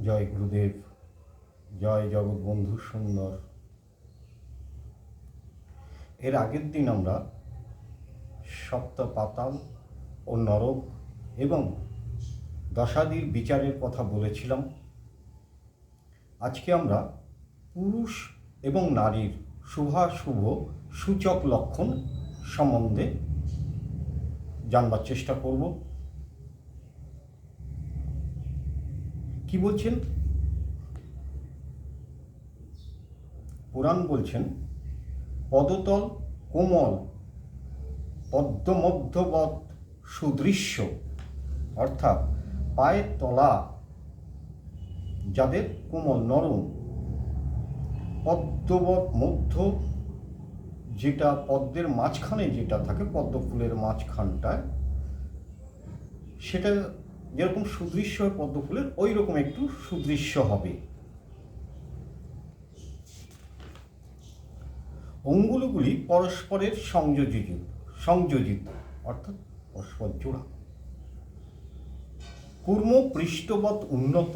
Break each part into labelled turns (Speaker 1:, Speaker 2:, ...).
Speaker 1: জয় গুরুদেব, জয় জগৎবন্ধু সুন্দর। এর আগের দিন আমরা সপ্ত পাতাল ও নরক এবং দশাদির বিচারের কথা বলেছিলাম। আজকে আমরা পুরুষ এবং নারীর শুভাশুভ সূচক লক্ষণ সম্বন্ধে জানবার চেষ্টা করব। কি বলছেন? পুরাণ বলছেন, পদতল কোমল পদ্মমধ্যবৎ সুদৃশ্য, অর্থাৎ পায়ের তলা যাদের কোমল নরম পদ্মবৎ মধ্য যেটা পদ্মের মাঝখানে যেটা থাকে পদ্ম ফুলের মাঝখানটায়, সেটা যেরকম সুদৃশ্য হয় পদ্ম ফুলের ওই রকম একটু সুদৃশ্য হবে। অঙ্গুলগুলি পরস্পরের সংযোজিত সংযোজিত, অর্থাৎ পরস্পর জোড়া। কুর্ম পৃষ্ঠবৎ উন্নত,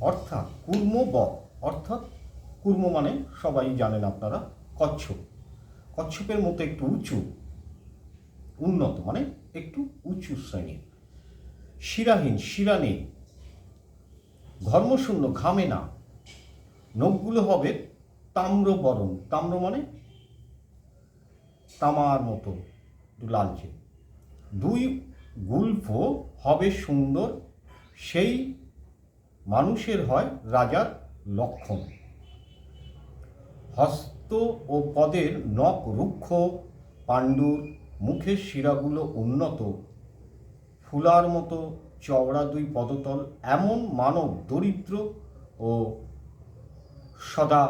Speaker 1: অর্থাৎ কুর্মবৎ, অর্থাৎ কুর্ম মানে সবাই জানেন আপনারা, কচ্ছপ। কচ্ছপের মতো একটু উঁচু, উন্নত মানে একটু উঁচু শ্রেণির। শিরাহীন শিরা নেই ধর্মশূন্য ঘামে না নখগুলো হবে তাম্র বরণ তাম্র মানে তামার মতো লালচে। দুই গুল্ফ হবে সুন্দর, সেই মানুষের হয় রাজার লক্ষণ। হস্ত ও পদের নখ রুক্ষ, পাণ্ডুর মুখের শিরাগুলো উন্নত। ফুলার মতো চওড়া দুই পদতল, এমন মানব দরিদ্র ও সদা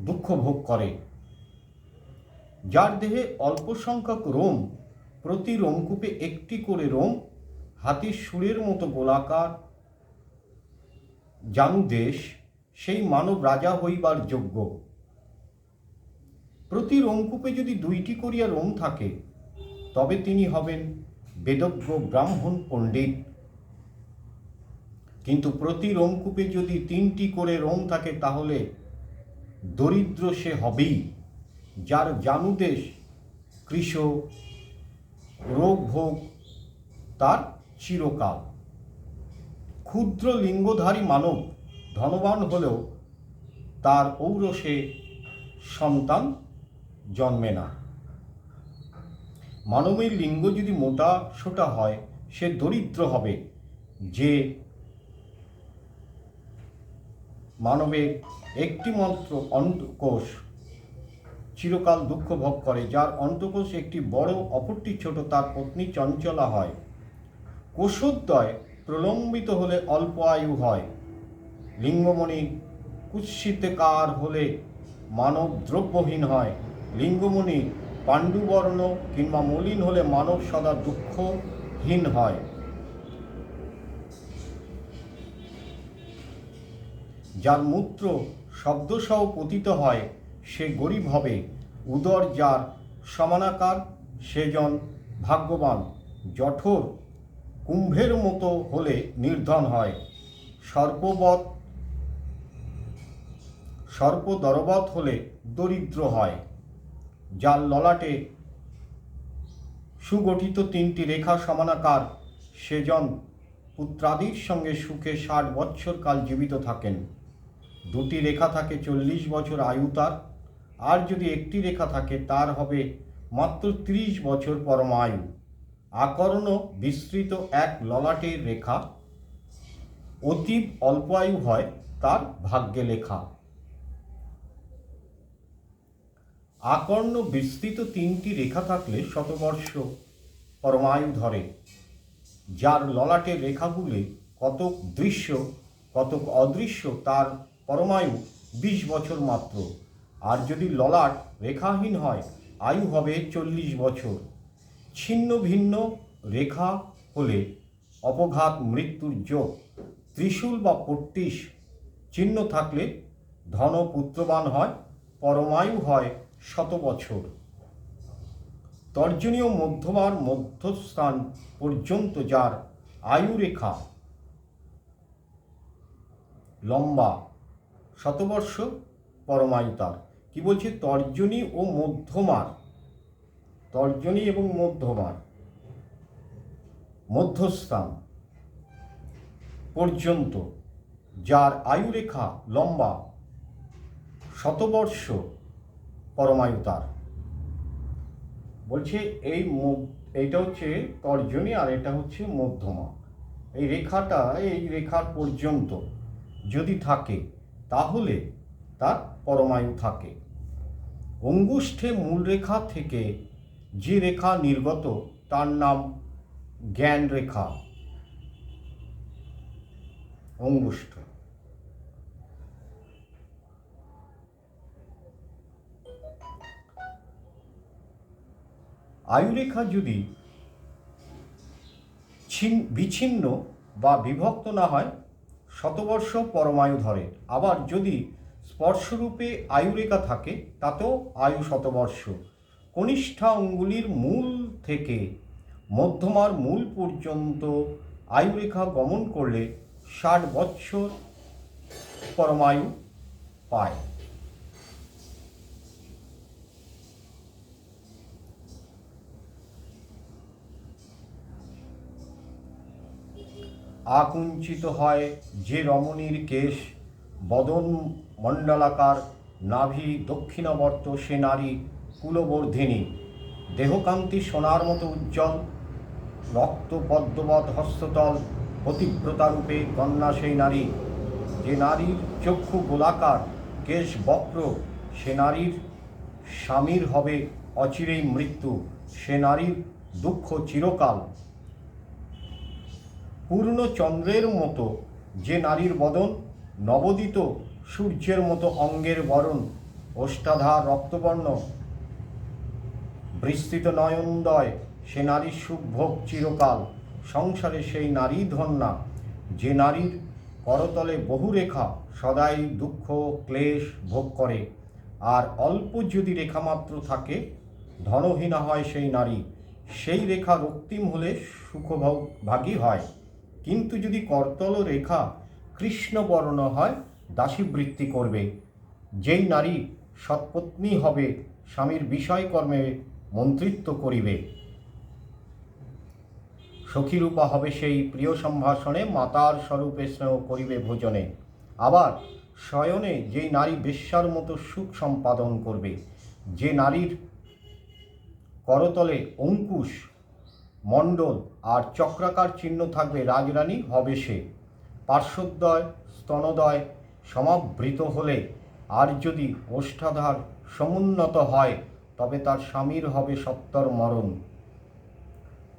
Speaker 1: দুঃখ ভোগ করে। যার দেহে অল্প সংখ্যক রোম, প্রতি রোমকূপে একটি করে রোম, হাতির সুরের মতো গোলাকার জানু দেশ, সেই মানব রাজা হইবার যোগ্য। প্রতি রোমকূপে যদি দুইটি করিয়া রোম থাকে, তবে তিনি হবেন বেদজ্ঞ ব্রাহ্মণ পণ্ডিত। কিন্তু প্রতি রোমকূপে যদি তিনটি করে রোম থাকে, তাহলে দরিদ্র সে হবেই। যার জানুদেশ কৃষ রোগ ভোগ তার চিরকাল। ক্ষুদ্র লিঙ্গধারী মানব ধনবান হলেও তার ঔরসে সন্তান জন্মে না। মানবের লিঙ্গ যদি মোটা সোটা হয়, সে দরিদ্র হবে। যে মানবের একটি মন্ত্র অন্তকোষ চিরকাল দুঃখ ভোগ করে, যার অন্তকোষ একটি বড়, অপরটি ছোট, তার পত্নী চঞ্চলা হয়। কোষোদ্দয় প্রলম্বিত হলে অল্প আয়ু হয়। লিঙ্গমণি কুৎসিতকার হলে মানব দ্রব্যহীন হয়। লিঙ্গমণি পাণ্ডুবর্ণ কিংবা মলিন হলে মানব সদা দুঃখহীন হয়। যার মূত্র শব্দসহ পতিত হয়, সে গরিব হবে। উদর যার সমানাকার, সেজন ভাগ্যবান। জঠোর কুম্ভের মতো হলে নির্ধন হয়। সর্পবৎ, সর্পদরবৎ হলে দরিদ্র হয়। যার ললাটে সুগঠিত তিনটি রেখা সমানাকার, সেজন পুত্রাদির সঙ্গে সুখে ষাট বৎসর কাল জীবিত থাকেন। দুটি রেখা থাকে চল্লিশ বছর আয়ু তার, আর যদি একটি রেখা থাকে তার হবে মাত্র ত্রিশ বছর পরমায়ু আকর্ণ বিস্তৃত এক ললাটের রেখা, অতীব অল্প আয়ু হয় তার ভাগ্যে লেখা। আকর্ণ বিস্তৃত তিনটি রেখা থাকলে শতবর্ষ পরমায়ু ধরে, যার ললাটের রেখাগুলি কতক দৃশ্য, কতক অদৃশ্য, তার পরমায়ু বিশ বছর মাত্র। আর যদি ললাট রেখাহীন হয়, আয়ু হবে চল্লিশ বছর। ছিন্ন ভিন্ন রেখা হলে অপঘাত মৃত্যুর যোগ। ত্রিশূল বা পট্টিস চিহ্ন থাকলে ধন পুত্রবান হয়, পরমায়ু হয় শত বছর। তর্জনীয় মধ্যবার মধ্যস্থান পর্যন্ত যার আয়ুরেখা লম্বা, শতবর্ষ পরমায়ুতার। কি বলছে? তর্জনী ও মধ্যমার। তর্জনী এবং মধ্যমার মধ্যস্থান পর্যন্ত যার আয়ুরেখা লম্বা, শতবর্ষ পরমায়ুতার বলছে এই এইটা হচ্ছে তর্জনী আর এটা হচ্ছে মধ্যমা। এই রেখাটা, এই রেখার পর্যন্ত যদি থাকে, তাহলে তার পরমায়ু থাকে। অঙ্গুষ্ঠে মূল রেখা থেকে যে রেখা নির্গত, তার নাম জ্ঞান রেখা। অঙ্গুষ্ঠ। আয়ুরেখা যদি ছিন- বিচ্ছিন্ন বা বিভক্ত না হয়, শতবর্ষ পরমায়ু ধরে। আবার যদি স্পর্শরূপে আয়ুরেখা থাকে, তাতেও আয়ু শতবর্ষ। কনিষ্ঠা অঙ্গুলির মূল থেকে মধ্যমার মূল পর্যন্ত আয়ুরেখা গমন করলে ষাট বৎসর পরমায়ু পায়। আকুঞ্চিত হয় যে রমণীর কেশ। বদন মণ্ডলাকার নাভি দক্ষিণাবর্ত সে নারী কুলবর্ধিনী। দেহকান্তি সোনার মতো উজ্জ্বল। রক্ত পদ্মবৎ হস্ততল। পতিব্রতারূপে কন্যা সেই নারী। যে নারীর চক্ষু গোলাকার, কেশ বক্র, সে নারীর স্বামীর হবে অচিরেই মৃত্যু। সে নারীর দুঃখ চিরকাল। পূর্ণ চন্দ্রের মতো যে নারীর বদন, নবদিত সূর্যের মতো অঙ্গের বরণ ওষ্ঠাধার রক্তবর্ণ। বিস্তৃত নয়নদয়, সে নারীর সুভোগ চিরকাল। সংসারে সেই নারী ধন্যা, যে নারীর করতলে বহু রেখা সদাই দুঃখ, ক্লেশ ভোগ করে। আর অল্প যদি রেখামাত্র থাকে, ধনহীনা হয় সেই নারী। সেই রেখা রক্তিম হলে সুখভাগী হয়। কিন্তু যদি করতল রেখা কৃষ্ণবর্ণ হয়, দাসীবৃত্তি করবে। যেই নারী সৎপত্নী হবে, স্বামীর বিষয়কর্মে মন্ত্রিত্ব করিবে। সখীরূপা হবে সেই প্রিয় সম্ভাষণে মাতার স্বরূপে স্নেহ করিবে ভোজনে। আবার শয়নে যেই নারী বেশ্যার মতো সুখ সম্পাদন করবে, যে নারীর করতলে অঙ্কুশ, মণ্ডল আর চক্রাকার চিহ্ন থাকবে রাজরানী, হবে সে। পার্শ্বদ্বয় স্তনদয় সমাবৃত হলে আর যদি ওষ্ঠাধার সমুন্নত হয়, তবে তার স্বামীর হবে সত্তর মরণ।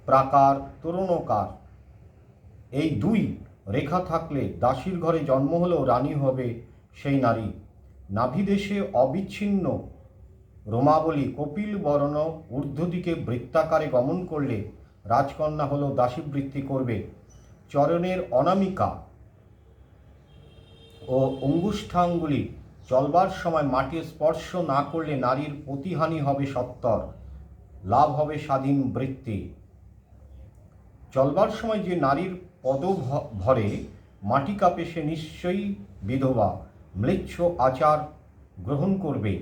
Speaker 1: প্রাকার, তরুণকার। এই দুই রেখা থাকলে দাসীর ঘরে জন্ম হলেও রানী হবে সেই নারী। নাভিদেশে অবিচ্ছিন্ন রোমাবলী কপিল বর্ণ ঊর্ধ্বদিকে বৃত্তাকারে গমন করলে রাজকন্যা হলেও দাসীবৃত্তি করবে। চরণের অনামিকা ও অঙ্গুষ্ঠাঙ্গুলি চলবার সময় মাটি স্পর্শ না করলে নারীর প্রতিহানি হবে সত্তর, লাভ হবে স্বাধীন বৃত্তি। চলবার সময় যে নারীর পদ ভরে মাটি কাপে সে নিশ্চয়ই বিধবা ম্লেচ্ছ আচার গ্রহণ করবে।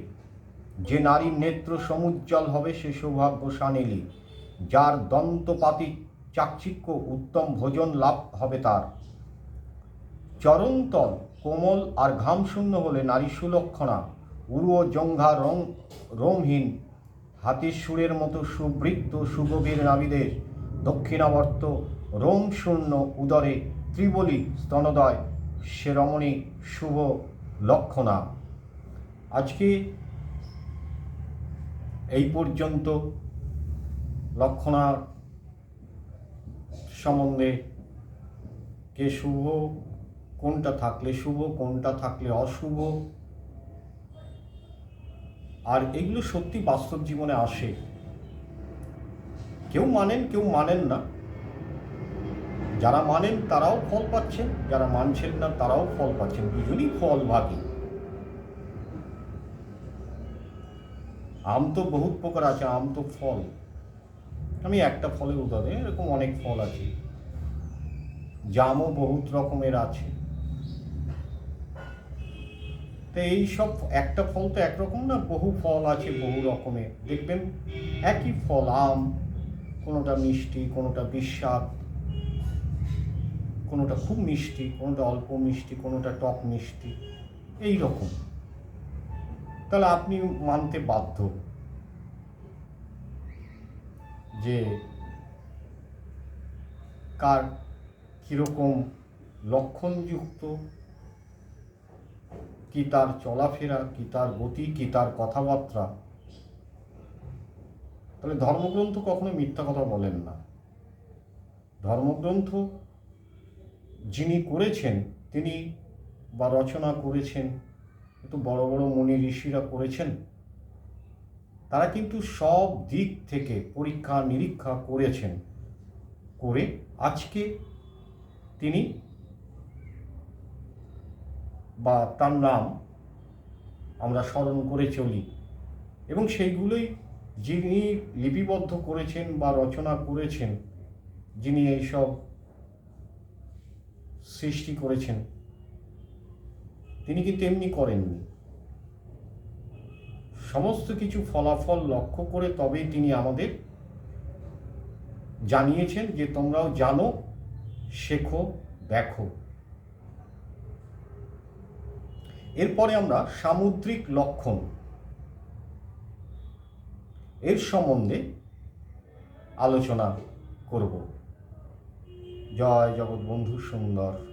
Speaker 1: যে নারীর নেত্র সমুজ্জ্বল হবে সে সৌভাগ্য সানেলি যার দন্তপাতি চাকচিক্য উত্তম ভোজন লাভ হবে তার। চরণতল কোমল আর ঘামশূন্য হলে নারী সুলক্ষণা উরু জঙ্ঘা রং রোমহীন হাতির সুরের মতো সুবৃত্ত সুগভীর নাবিদের দক্ষিণাবর্ত রোম শূন্য উদরে ত্রিবলি স্তনদয় সে রমণী শুভ লক্ষণা। আজকে এই পর্যন্ত লক্ষণার সম্বন্ধে কে শুভ, কোনটা থাকলে শুভ, কোনটা থাকলে অশুভ? আর এগুলো সত্যি বাস্তব জীবনে আসে। কেউ মানেন কেউ মানেন না। যারা মানেন, তারাও ফল পাচ্ছেন। যারা মানছেন না, তারাও ফল পাচ্ছেন। দুজনই ফল ভাগী। আম তো বহুত প্রকার আছে, আম তো ফল। আমি একটা ফলের উদাহরণ, এরকম অনেক ফল আছে। জামও বহুত রকমের আছে। তো এই সব একটা ফল তো একরকম না, বহু ফল আছে বহু রকমের। দেখবেন একই ফল, আম, কোনোটা মিষ্টি, কোনোটা বিস্বাদ, কোনোটা খুব মিষ্টি, কোনোটা অল্প মিষ্টি, কোনোটা টক মিষ্টি এই রকম তাহলে আপনি মানতে বাধ্য। যে কার কীরকম লক্ষণযুক্ত, কি তার চলাফেরা, কি তার গতি, কি তার কথাবার্তা। তাহলে ধর্মগ্রন্থ কখনো মিথ্যা কথা বলেন না। ধর্মগ্রন্থ যিনি করেছেন, তিনি বা রচনা করেছেন একটু বড় বড় মুনি ঋষিরা করেছেন তারা কিন্তু সব দিক থেকে পরীক্ষা নিরীক্ষা করেছেন। করে আজকে তিনি বা তার নাম আমরা স্মরণ করে চলি এবং সেইগুলোই যিনি লিপিবদ্ধ করেছেন বা রচনা করেছেন, যিনি এইসব সৃষ্টি করেছেন, তিনি কিন্তু এমনি করেননি। সমস্ত কিছু ফলাফল লক্ষ্য করে তবেই তিনি আমাদের জানিয়েছেন যে তোমরাও জানো, শেখো, দেখো। এরপরে আমরা সামুদ্রিক লক্ষণ। এর সম্বন্ধে আলোচনা করব। জয় জগৎবন্ধু সুন্দর।